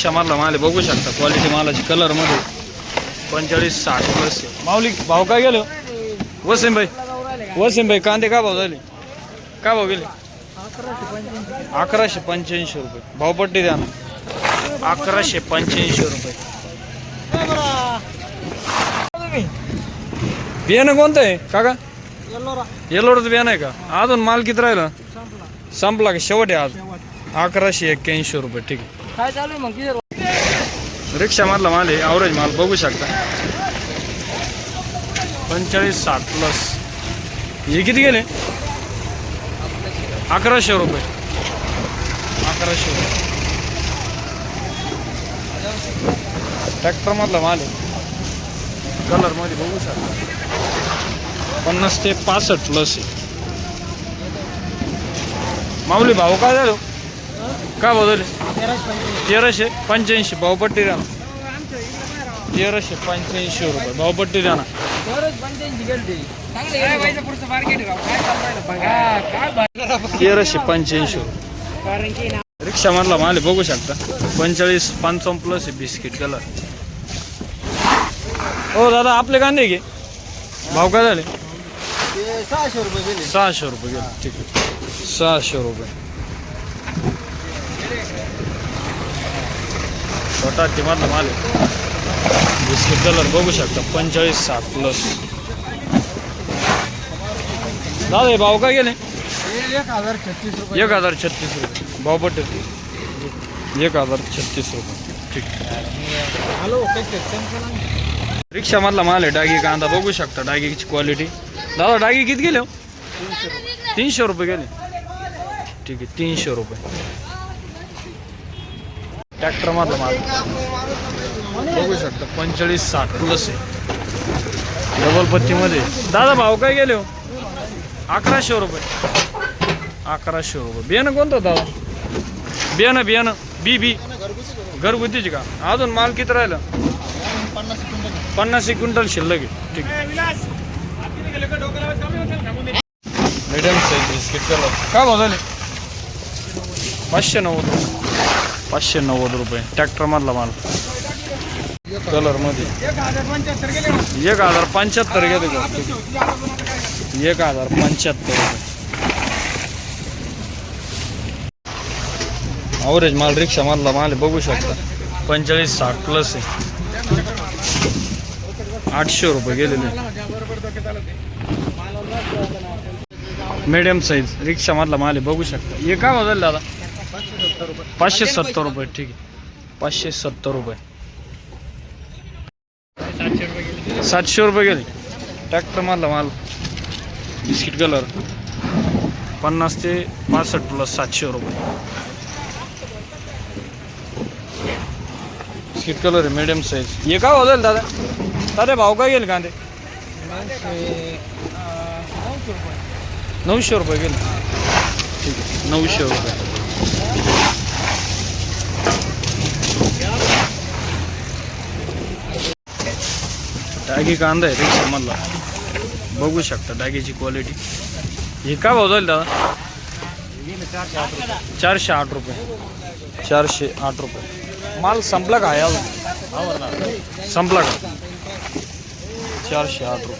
रिक्षा मारला माले बघू शकता क्वालिटी मालाची कलरमध्ये. पंचेचाळीस साठ प्लस माऊली भाव काय गेलो? वसीम भाई वसीम भाई कांदे का भाव झाले? का भाव गेले? अकराशे पंच्याऐंशी रुपये. भावपट्टी द्या ना. अकराशे पंच्याऐंशी रुपये. बियाणं कोणतं आहे काका? येलोडचं बियाणं आहे का? अजून माल किती राहिला? संपला का? शेवट आहे आज. अकराशे एक्क्याऐंशी रुपये ठीक आहे. काय चालू आहे मग? किती रिक्षा मारला माल आहे ॲव्हरेज माल बघू शकता. पंचेचाळीस साठ प्लस हे किती गेले? अकराशे रुपये. अकराशे रुपये. ट्रॅक्टरमधला माल आहे. कलरमध्ये बघू शकता. पन्नास ते पासष्ट प्लस आहे. माऊली भाऊ काय झालो? का झाले तेराशे पंच्याऐंशी भावपट्टी ना. तेराशे पंच्याऐंशी रुपये भावपट्टी ना. तेराशे पंच्याऐंशी रुपये. रिक्षा मधला माल बघू शकता. पंचेचाळीस पंचावन्न प्लस बिस्किट कलर हो दादा आपले कांदे घे. भाव काय झाले? सहाशे रुपये गेले. सहाशे रुपये गेले ठीक आहे. सहाशे रुपये. छोटा किंमतला माल आहे. बिस्किट कलर बघू शकता पंचेचाळीस सात प्लस दादा भाव काय गेले? एक हजार छत्तीस रुपये. एक हजार छत्तीस रुपये भाव पट्टे एक हजार छत्तीस रुपये. ठीक. हॅलो रिक्षामधला माल आहे डागी कांदा बघू शकता डागीची क्वालिटी दादा डागी किती गेले हो? तीनशे रुपये गेले. ठीक आहे तीनशे रुपये. ट्रॅक्टर मधला माल. बघू शकता पंचेचाळीस साठ प्लस आहे. डबल पत्तीमध्ये. दादा भाव काय गेले हो? अकराशे रुपये. अकराशे रुपये. बियाणं कोणतं दादा? बियाणं बियाणं. बी बी. घरगुतीची का? अजून माल किती राहिलं? पन्नास एक क्विंटल शिल्लक आहे. ठीक मीडियम साईज बिस्किट कलर काय भाव झाले? पाचशे नव्वद. पाचशे नव्वद रुपये. ट्रॅक्टर मधला माल. कलरमध्ये एक हजार पंच्याहत्तर गेले का एक हजार पंच्याहत्तर रुपये. माल रिक्षा मधला माल बघू शकता. पंचेचाळीस साठ प्लस आहे. आठशे रुपये गेलेले मीडियम साईज रिक्षा मधला माल आहे बघू शकता. हे काय भाव दादा पाचशे सत्तर रुपये ठीक आहे. पाचशे सत्तर रुपये. सातशे रुपये गेले. ट्रॅक्टर मधला माल. Biscuit colour. पन्नास ते पासष्ट प्लस सातशे रुपये. बिस्किट कलर आहे मीडियम साईज हे काय झाले दादा? दादा भाव काय गेले कांदे? नऊशे रुपये गेले. ठीक आहे नऊशे रुपये. डागी कांदा आहे रिक्षामधला बघू शकता डागीची क्वालिटी हे काय भाव जाईल दादा? चारशे आठ रुपये. चारशे आठ रुपये. माल संपला का? आहे अजून संपला का? चारशे आठ रुपये.